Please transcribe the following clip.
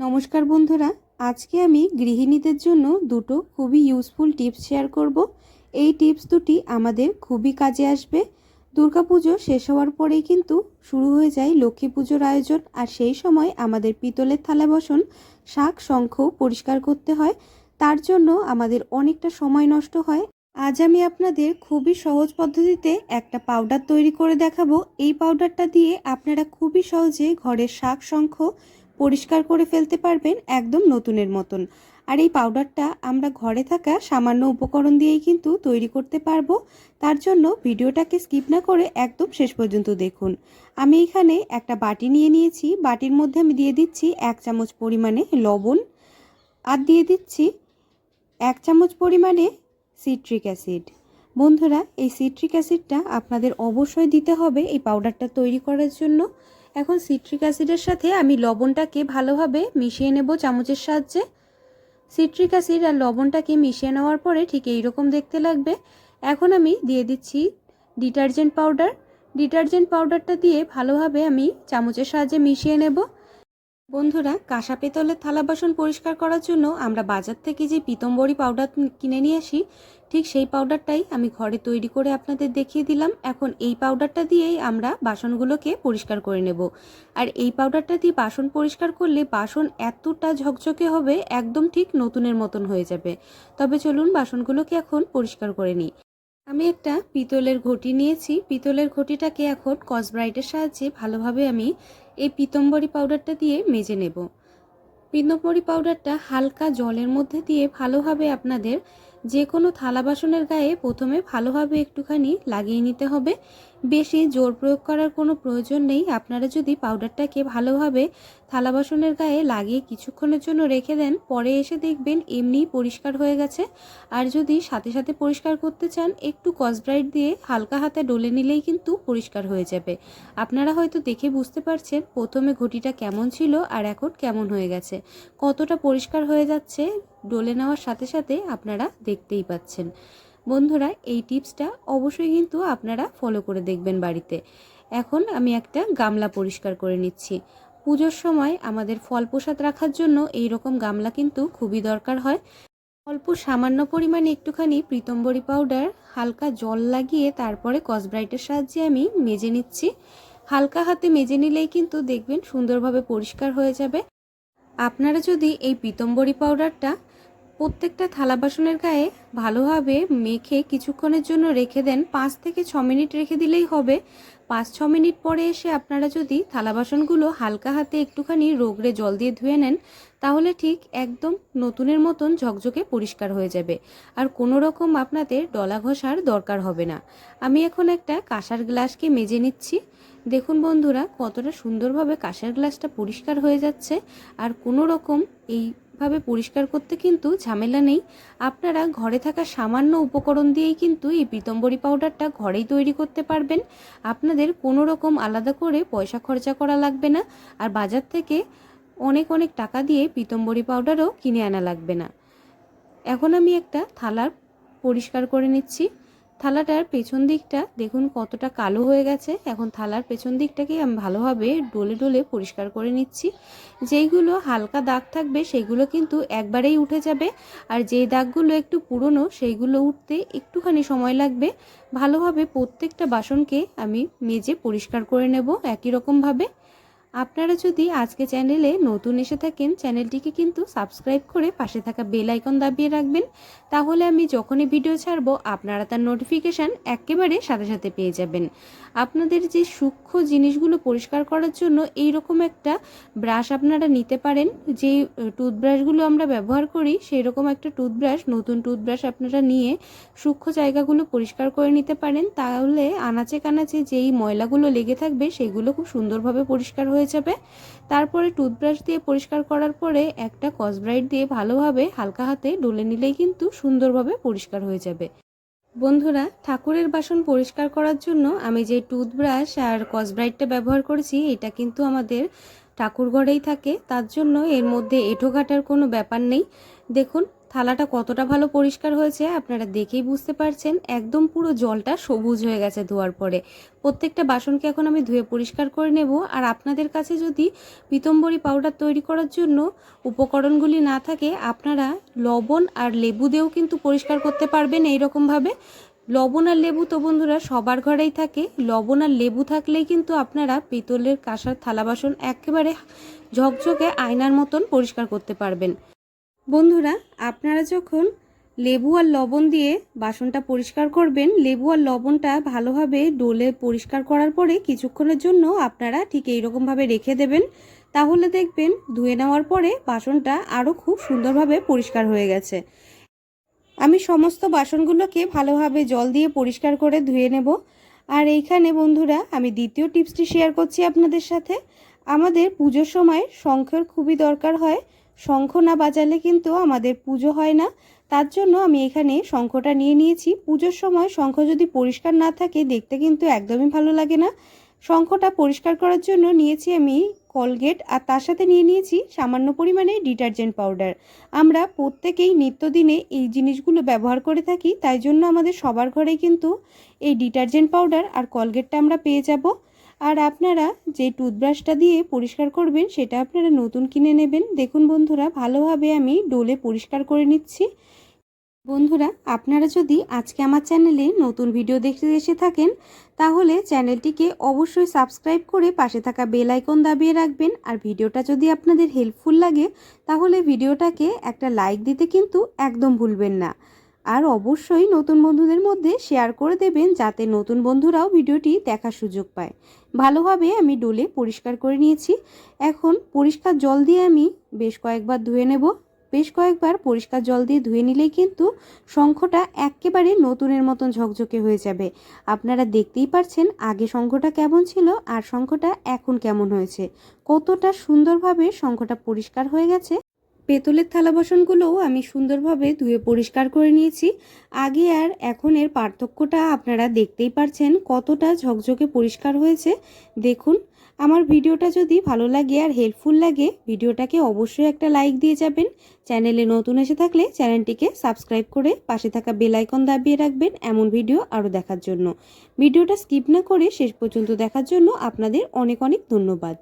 নমস্কার বন্ধুরা, আজকে আমি গৃহিণীদের জন্য দুটো খুবই ইউজফুল টিপস শেয়ার করব। এই টিপস দুটি আমাদের খুবই কাজে আসবে। দুর্গাপুজো শেষ হওয়ার পরেই কিন্তু শুরু হয়ে যায় লক্ষ্মী পুজোর আয়োজন, আর সেই সময় আমাদের পিতলের থালা বসন, শাক, শঙ্খ পরিষ্কার করতে হয়। তার জন্য আমাদের অনেকটা সময় নষ্ট হয়। আজ আমি আপনাদের খুবই সহজ পদ্ধতিতে একটা পাউডার তৈরি করে দেখাবো। এই পাউডারটা দিয়ে আপনারা খুবই সহজে ঘরের শাক, শঙ্খ পরিষ্কার করে ফেলতে পারবেন একদম নতুনের মতন। আর এই পাউডারটা আমরা ঘরে থাকা সামান্য উপকরণ দিয়েই কিন্তু তৈরি করতে পারব। তার জন্য ভিডিওটাকে স্কিপ না করে একদম শেষ পর্যন্ত দেখুন। আমি এখানে একটা বাটি নিয়ে নিয়েছি। বাটির মধ্যে আমি দিয়ে দিচ্ছি এক চামচ পরিমাণে লবণ আর দিয়ে দিচ্ছি এক চামচ পরিমাণে সিট্রিক অ্যাসিড। বন্ধুরা, এই সিট্রিক অ্যাসিডটা আপনাদের অবশ্যই দিতে হবে এই পাউডারটা তৈরি করার জন্য। এখন সিট্রিক অ্যাসিডের সাথে আমি লবণটাকে ভালোভাবে মিশিয়ে নেব চামচের সাহায্যে। সিট্রিক অ্যাসিড আর লবণটাকে মিশিয়ে নেওয়ার পরে ঠিক এইরকম দেখতে লাগবে। এখন আমি দিয়ে দিচ্ছি ডিটারজেন্ট পাউডার ডিটারজেন্ট পাউডারটা দিয়ে ভালোভাবে আমি চামচের সাহায্যে মিশিয়ে নেব। বন্ধুরা, কাঁসা পেতলের থালা বাসন পরিষ্কার করার জন্য আমরা বাজার থেকে যে পিতম্বরী পাউডার কিনে নিয়ে আসি, ঠিক সেই পাউডারটাই আমি ঘরে তৈরি করে আপনাদের দেখিয়ে দিলাম। এখন এই পাউডারটা দিয়েই আমরা বাসনগুলোকে পরিষ্কার করে নেব। আর এই পাউডারটা দিয়ে বাসন পরিষ্কার করলে বাসন এতটা ঝকঝকে হবে, একদম ঠিক নতুনের মতন হয়ে যাবে। তবে চলুন বাসনগুলোকে এখন পরিষ্কার করে নিই। আমি একটা পিতলের ঘটি নিয়েছি। পিতলের ঘটিটাকে এখন কসব্রাইটের সাহায্যে ভালোভাবে আমি এই পিতম্বরী পাউডারটা দিয়ে মেজে নেব। পিতম্বরী পাউডারটা হালকা জলের মধ্যে দিয়ে ভালোভাবে আপনাদের যে কোনো থালা বাসনের গায়ে প্রথমে ভালোভাবে একটুখানি লাগিয়ে নিতে হবে। বেশি জোর প্রয়োগ করার কোনো প্রয়োজন নেই। আপনারা যদি পাউডারটাকে ভালোভাবে থালা বাসনের গায়ে লাগিয়ে কিছুক্ষণের জন্য রেখে দেন, পরে এসে দেখবেন এমনিই পরিষ্কার হয়ে গেছে। আর যদি সাথে সাথে পরিষ্কার করতে চান, একটু কসব্রাইট দিয়ে হালকা হাতে ডলে নিলেই কিন্তু পরিষ্কার হয়ে যাবে। আপনারা হয়তো দেখে বুঝতে পারছেন প্রথমে ঘটিটা কেমন ছিল আর এখন কেমন হয়ে গেছে। কতটা পরিষ্কার হয়ে যাচ্ছে ডলে নেওয়ার সাথে সাথে আপনারা দেখতেই পাচ্ছেন। বন্ধুরা, এই টিপসটা অবশ্যই কিন্তু আপনারা ফলো করে দেখবেন বাড়িতে। এখন আমি একটা গামলা পরিষ্কার করে নিচ্ছি। পুজোর সময় আমাদের ফল প্রসাদ রাখার জন্য এই রকম গামলা কিন্তু খুবই দরকার হয়। অল্প সামান্য পরিমাণে একটুখানি প্রীতম্বরী পাউডার হালকা জল লাগিয়ে তারপরে কসব্রাইটের সাহায্যে আমি মেজে নিচ্ছি। হালকা হাতে মেজে নিলেই কিন্তু দেখবেন সুন্দরভাবে পরিষ্কার হয়ে যাবে। আপনারা যদি এই পিতম্বরী পাউডারটা প্রত্যেকটা থালা বাসনের গায়ে ভালোভাবে মেখে কিছুক্ষণের জন্য রেখে দেন। পাঁচ থেকে ছ মিনিট রেখে দিলেই হবে। পাঁচ, ছ মিনিট পরে এসে আপনারা যদি থালা বাসনগুলো হালকা হাতে একটুখানি রোগড়ে জল দিয়ে ধুয়ে নেন, তাহলে ঠিক একদম নতুনের মতন ঝকঝকে পরিষ্কার হয়ে যাবে। আর কোনো রকম আপনাদের ডলা ঘষার দরকার হবে না। আমি এখন একটা কাঁসার গ্লাসকে মেজে নিচ্ছি। দেখুন বন্ধুরা, কতটা সুন্দরভাবে কাঁসার গ্লাসটা পরিষ্কার হয়ে যাচ্ছে। আর কোনো রকম এইভাবে পরিষ্কার করতে কিন্তু ঝামেলা নেই। আপনারা ঘরে থাকা সামান্য উপকরণ দিয়েই কিন্তু এই পিতম্বরী পাউডারটা ঘরেই তৈরি করতে পারবেন। আপনাদের কোনো রকম আলাদা করে পয়সা খরচা করা লাগবে না। আর বাজার থেকে অনেক অনেক টাকা দিয়ে পিতম্বরী পাউডারও কিনে আনা লাগবে না। এখন আমি একটা থালার পরিষ্কার করে নিচ্ছি। থালাটার পেছন দিকটা দেখুন কতটা কালো হয়ে গেছে। এখন থালার পেছন দিকটাকে আমি ভালোভাবে ডলে ডলে পরিষ্কার করে নিচ্ছি। যেইগুলো হালকা দাগ থাকবে সেগুলো কিন্তু একবারেই উঠে যাবে। আর যেই দাগগুলো একটু পুরনো সেইগুলো উঠতে একটুখানি সময় লাগবে। ভালোভাবে প্রত্যেকটা বাসনকে আমি মেজে পরিষ্কার করে নেব একই রকমভাবে। আপনারা যদি আজকে চ্যানেলে নতুন এসে থাকেন, চ্যানেলটিকে কিন্তু সাবস্ক্রাইব করে পাশে থাকা বেল আইকন দাবিয়ে রাখবেন। তাহলে আমি যখনই ভিডিও ছাড়ব, আপনারা তার নোটিফিকেশান একেবারে সাথে সাথে পেয়ে যাবেন। আপনাদের যে সূক্ষ্ম জিনিসগুলো পরিষ্কার করার জন্য এই রকম একটা ব্রাশ আপনারা নিতে পারেন যে টুথব্রাশগুলো আমরা ব্যবহার করি সেই রকম একটা টুথব্রাশ, নতুন টুথব্রাশ আপনারা নিয়ে সূক্ষ্ম জায়গাগুলো পরিষ্কার করে নিতে পারেন। তাহলে আনাচে কানাচে যেই ময়লাগুলো লেগে থাকবে, সেগুলো খুব সুন্দরভাবে পরিষ্কার হয়ে যাবে। তারপরে টুথব্রাশ দিয়ে পরিষ্কার করার পরে একটা কসব্রাইট দিয়ে ভালোভাবে হালকা হাতে ডলে নিলেই কিন্তু সুন্দরভাবে পরিষ্কার হয়ে যাবে। বন্ধুরা, ঠাকুরের বাসন পরিষ্কার করার জন্য আমি যে টুথব্রাশ আর কসব্রাইটটা ব্যবহার করেছি, এটা কিন্তু আমাদের ঠাকুর ঘরেই থাকে। তার জন্য এর মধ্যে এঁটো কাটার কোনো ব্যাপার নেই। দেখুন থালাটা কতটা ভালো পরিষ্কার হয়েছে আপনারা দেখেই বুঝতে পারছেন। একদম পুরো জলটা সবুজ হয়ে গেছে ধোয়ার পরে। প্রত্যেকটা বাসনকে এখন আমি ধুয়ে পরিষ্কার করে নেব। আর আপনাদের কাছে যদি পিতম্বরী পাউডার তৈরি করার জন্য উপকরণগুলি না থাকে, আপনারা লবণ আর লেবু দিয়েও কিন্তু পরিষ্কার করতে পারবেন এইরকমভাবে। লবণ আর লেবু তো বন্ধুরা সবার ঘরেই থাকে। লবণ আর লেবু থাকলেই কিন্তু আপনারা পিতলের কাঁসার থালা বাসন একেবারে ঝকঝকে আয়নার মতন পরিষ্কার করতে পারবেন। বন্ধুরা, আপনারা যখন লেবু আর লবণ দিয়ে বাসনটা পরিষ্কার করবেন, লেবু আর লবণটা ভালোভাবে ডোলে পরিষ্কার করার পরে কিছুক্ষণের জন্য আপনারা ঠিক এইরকমভাবে রেখে দেবেন। তাহলে দেখবেন ধুয়ে নেওয়ার পরে বাসনটা আরও খুব সুন্দরভাবে পরিষ্কার হয়ে গেছে। আমি সমস্ত বাসনগুলোকে ভালোভাবে জল দিয়ে পরিষ্কার করে ধুয়ে নেব। আর এইখানে বন্ধুরা, আমি দ্বিতীয় টিপসটি শেয়ার করছি আপনাদের সাথে। আমাদের পুজোর সময় শঙ্খের খুবই দরকার হয়। শঙ্খ না বাজালে কিন্তু আমাদের পুজো হয় না। তার জন্য আমি এখানে শঙ্খটা নিয়ে নিয়েছি। পুজোর সময় শঙ্খ যদি পরিষ্কার না থাকে, দেখতে কিন্তু একদমই ভালো লাগে না। শঙ্খটা পরিষ্কার করার জন্য নিয়েছি আমি কলগেট আর তার সাথে নিয়ে নিয়েছি সামান্য পরিমাণে ডিটারজেন্ট পাউডার। আমরা প্রত্যেকেই নিত্যদিনে এই জিনিসগুলো ব্যবহার করে থাকি, তাই জন্য আমাদের সবার ঘরেই কিন্তু এই ডিটারজেন্ট পাউডার আর কলগেটটা আমরা পেয়ে যাব। আর আপনারা যে টুথব্রাশটা দিয়ে পরিষ্কার করবেন, সেটা আপনারা নতুন কিনে নেবেন। দেখুন বন্ধুরা, ভালোভাবে আমি ডোলে পরিষ্কার করে নিচ্ছি। বন্ধুরা, আপনারা যদি আজকে আমার চ্যানেলে নতুন ভিডিও দেখতে এসে থাকেন, তাহলে চ্যানেলটিকে অবশ্যই সাবস্ক্রাইব করে পাশে থাকা বেল আইকন দাবিয়ে রাখবেন। আর ভিডিওটা যদি আপনাদের হেল্পফুল লাগে, তাহলে ভিডিওটাকে একটা লাইক দিতে কিন্তু একদম ভুলবেন না। আর অবশ্যই নতুন বন্ধুদের মধ্যে শেয়ার করে দেবেন যাতে নতুন বন্ধুরাও ভিডিওটি দেখার সুযোগ পায়। ভালোভাবে আমি ডোলে পরিষ্কার করে নিয়েছি। এখন পরিষ্কার জল দিয়ে আমি বেশ কয়েকবার ধুয়ে নেব। বেশ কয়েকবার পরিষ্কার জল দিয়ে ধুয়ে নিলেই কিন্তু শঙ্খটা একেবারে নতুনের মতন ঝকঝকে হয়ে যাবে। আপনারা দেখতেই পারছেন আগে শঙ্খটা কেমন ছিল আর শঙ্খটা এখন কেমন হয়েছে। কতটা সুন্দরভাবে শঙ্খটা পরিষ্কার হয়ে গেছে। পেতলের থালা বাসনগুলোও আমি সুন্দরভাবে ধুয়ে পরিষ্কার করে নিয়েছি। আগে আর এখনের পার্থক্যটা আপনারা দেখতেই পারছেন কতটা ঝকঝকে পরিষ্কার হয়েছে। দেখুন, আমার ভিডিওটা যদি ভালো লাগে আর হেল্পফুল লাগে, ভিডিওটাকে অবশ্যই একটা লাইক দিয়ে যাবেন। চ্যানেলে নতুন এসে থাকলে চ্যানেলটিকে সাবস্ক্রাইব করে পাশে থাকা বেল আইকন দাবিয়ে রাখবেন এমন ভিডিও আরও দেখার জন্য। ভিডিওটা স্কিপ না করে শেষ পর্যন্ত দেখার জন্য আপনাদের অনেক অনেক ধন্যবাদ।